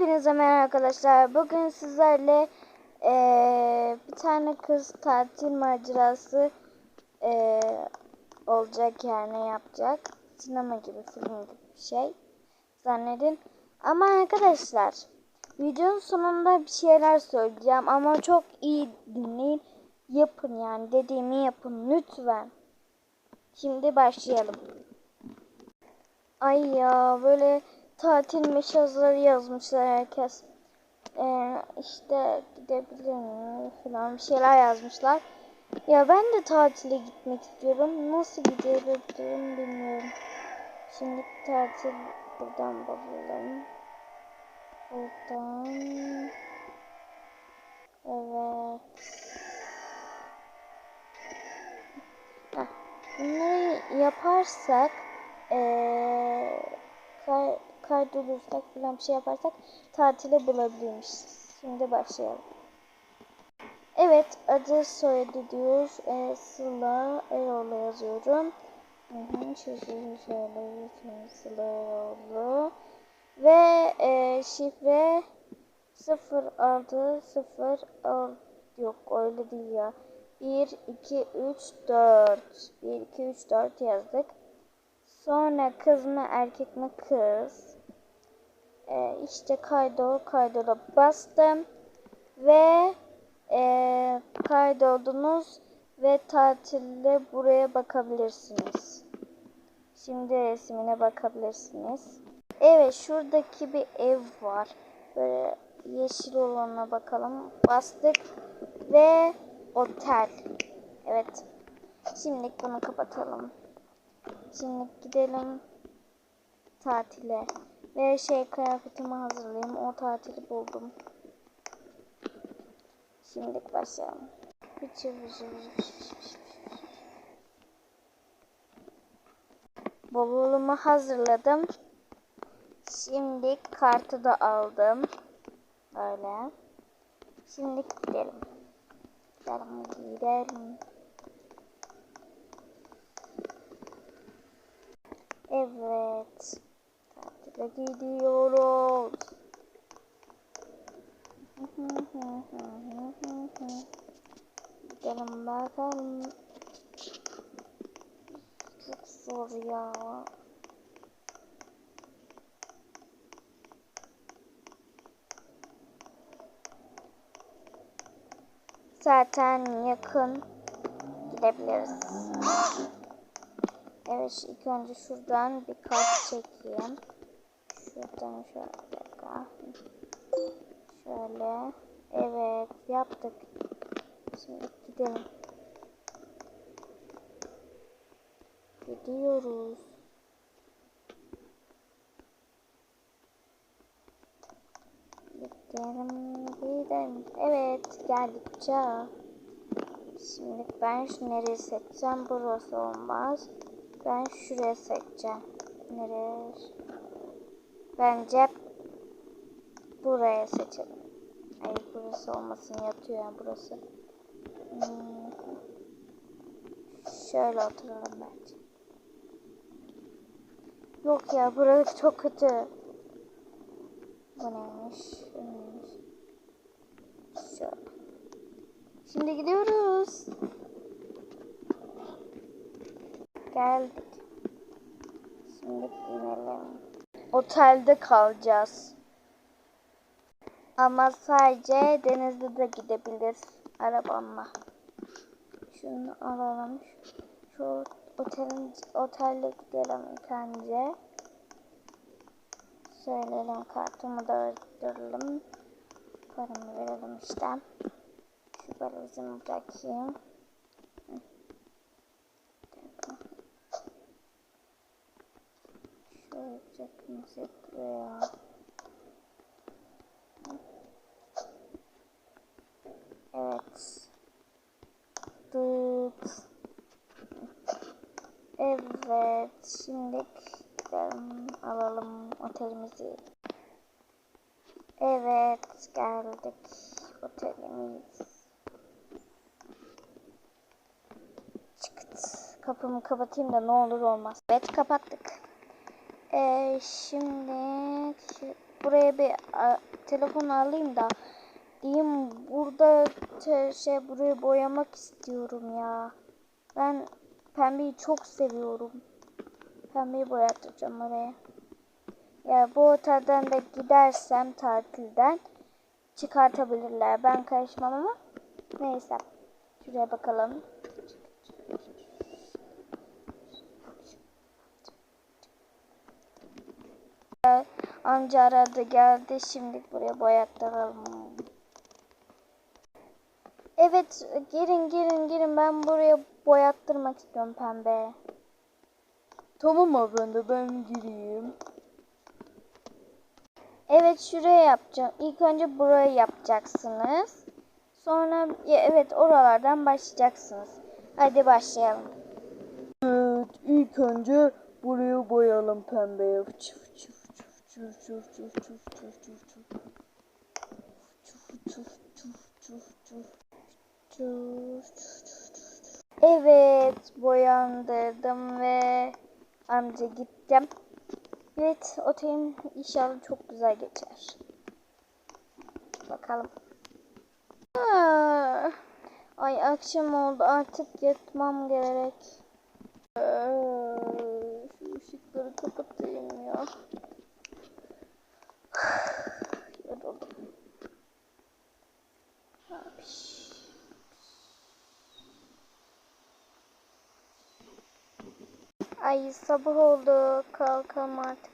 Hepinize merhaba arkadaşlar. Bugün sizlerle eee, bir tane kız tatil macerası eee, olacak yani yapacak. Sinema gibi film gibi bir şey zannedin. Ama arkadaşlar videonun sonunda bir şeyler söyleyeceğim ama çok iyi dinleyin. Yapın yani dediğimi yapın lütfen. Şimdi başlayalım. Ay ya böyle tatil mesajları yazmışlar herkes. Ee, işte gidebilir miyim falan bir şeyler yazmışlar. Ya ben de tatile gitmek istiyorum. Nasıl gidebilirim bilmiyorum. Şimdi tatil buradan bakalım. Buradan. Evet. Heh, Bunları yaparsak kay, kaydolursak falan bir şey yaparsak tatile bulabilirmişiz. Şimdi başlayalım. Evet adı soyadı diyor. E, Sıla Eroğlu yazıyorum. Hı hı, şöyle şöyle Sıla Eroğlu. Ve e, şifre 06 0 yok öyle değil ya. 1 2 3 4 1 2 3 4 yazdık. Sonra kız mı erkek mi kız. Ee, işte kaydol kaydola bastım. Ve e, kaydoldunuz ve tatilde buraya bakabilirsiniz. Şimdi resmine bakabilirsiniz. Evet şuradaki bir ev var. Böyle yeşil olana bakalım. Bastık ve otel. Evet. Şimdi bunu kapatalım. Şimdi gidelim tatile. Ve şey kıyafetimi hazırlayayım. O tatili buldum. Şimdi başlayalım. Bavulumu hazırladım. Şimdi kartı da aldım. Böyle. Şimdi gidelim. Gidelim, gidelim. Evet. Tatile gidiyoruz. Gidelim bakalım. Çok zor ya. Zaten yakın gidebiliriz. Evet ilk önce şuradan bir kart çekeyim. Şuradan şöyle bir dakika. Şöyle. Evet yaptık. Şimdi gidelim. Gidiyoruz. Gidelim, gidelim. Evet, geldik uçağa. Şimdi ben şu nereyi seçeceğim? Burası olmaz. Ben şuraya seçeceğim. Nereye? Bence buraya seçelim. Ay burası olmasın yatıyor yani burası. Hmm. Şöyle oturalım bence. Yok ya burası çok kötü. Bu neymiş? Neymiş? Şöyle. Şimdi gidiyoruz. Geldik. Şimdi inelim. Otelde kalacağız. Ama sadece denizde de gidebiliriz arabamla. Şunu alalım. Şu otelin otelde gidelim ilk. Söyleyelim kartımı da öldürelim. Paramı verelim işte. Şu valizimi bırakayım. Şöyle çekmesi buraya. Evet. Dıt. Evet. Şimdi gidelim alalım otelimizi. Evet geldik otelimiz. Çıkıt. Kapımı kapatayım da ne olur olmaz. Evet kapattık. Ee, şimdi buraya bir telefon alayım da diyeyim burada şey burayı boyamak istiyorum ya. Ben pembeyi çok seviyorum. Pembeyi boyatacağım oraya. Ya bu otelden de gidersem tatilden çıkartabilirler. Ben karışmam ama neyse. Şuraya bakalım. Amca aradı geldi. Şimdi buraya boyattıralım. Evet girin girin girin ben buraya boyattırmak istiyorum pembe. Tamam efendim ben gireyim. Evet şuraya yapacağım. İlk önce burayı yapacaksınız. Sonra evet oralardan başlayacaksınız. Hadi başlayalım. Evet, ilk önce burayı boyayalım pembeye. Çıf çıf çıf çıf. Çıf çıf çıf çıf çıf. Çıf çıf çıf çıf. Evet boyandırdım ve amca gittim. Evet otelin inşallah çok güzel geçer. Bakalım. Ah, Ay akşam oldu artık yatmam gerek. Ah, Şu ışıkları kapatayım ya. Ay sabah oldu. Kalkalım artık.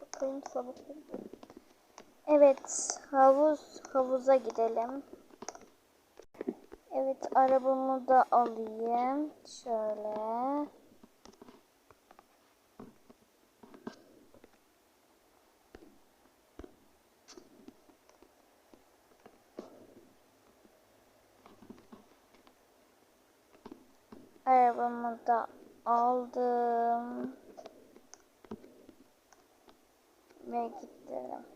Bakayım sabah oldu. Evet havuz havuza gidelim. Evet arabamı da alayım. Şöyle. Arabamı da aldım. Ve gidelim.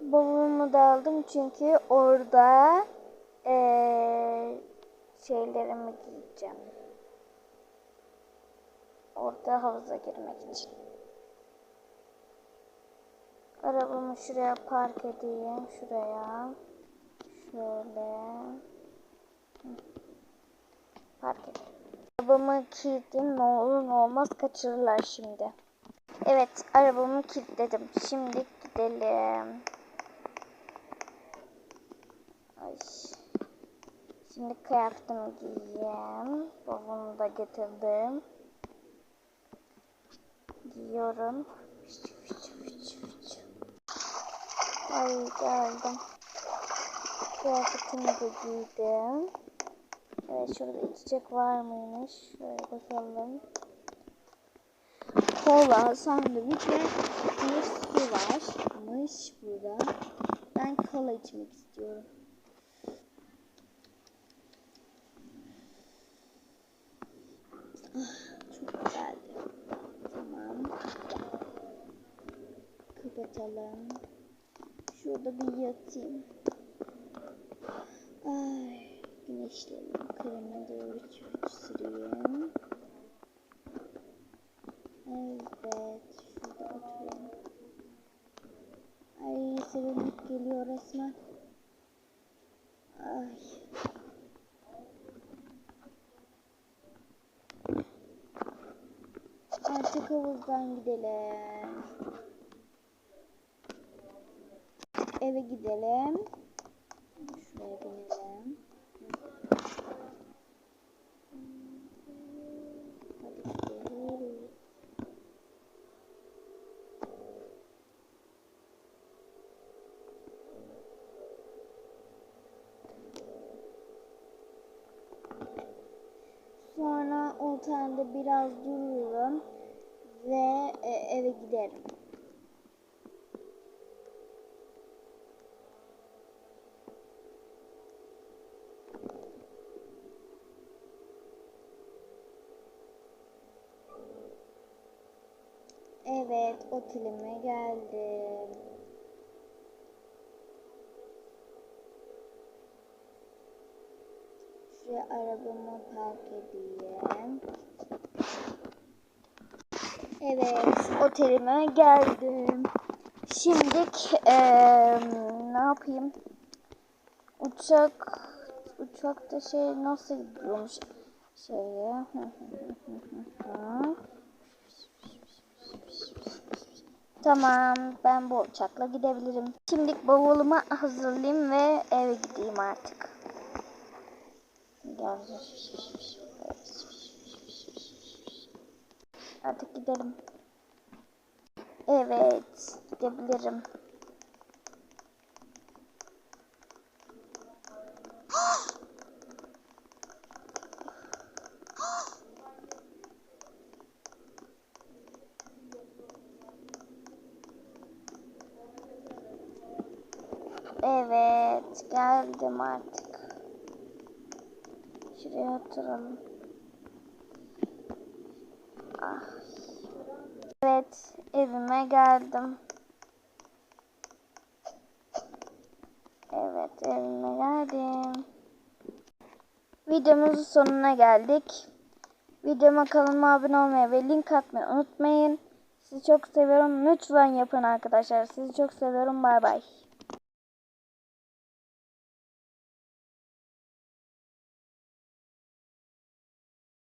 Bavulumu da aldım çünkü orada eee, şeylerimi giyeceğim. Orada havuza girmek için. Arabamı şuraya park edeyim. Şuraya. Şöyle. Park edeyim. Arabamı kilitledim. Ne olur ne olmaz kaçırırlar şimdi. Evet arabamı kilitledim. Şimdi gidelim. Ay. Şimdi kıyafetimi giyeyim. Bavulumu da getirdim. Giyiyorum. Ay geldim. Kıyafetimi de giydim. Evet şurada içecek var mıymış? Şöyle bakalım. Kola, sandviç ve bir su varmış burada. Ben kola içmek istiyorum. Ah, çok güzeldi. Tamam. Kapatalım. Şurada bir yatayım. Ay, güneşlerim kreme doğru çift süreyim. Evet, şurada oturayım. Ay, serinlik geliyor resmen. Ay. Artık havuzdan gidelim. Eve gidelim. Şuraya binelim. Sonra otelde biraz dururum ve e, eve giderim. Evet, otelime geldim. Şuraya arabamı park edeyim. Evet, otelime geldim. Şimdilik eee, ne yapayım? Uçak uçakta şey nasıl gidiyormuş şeye. tamam, ben bu uçakla gidebilirim. Şimdilik bavulumu hazırlayayım ve eve gideyim artık. Artık gidelim. Evet, gidebilirim. Evet, geldim artık. Şuraya oturalım. Ah. Evet, evime geldim. Evet, evime geldim. Videomuzun sonuna geldik. Videoma kanalıma abone olmayı ve link atmayı unutmayın. Sizi çok seviyorum. Lütfen yapın arkadaşlar. Sizi çok seviyorum. Bay bay.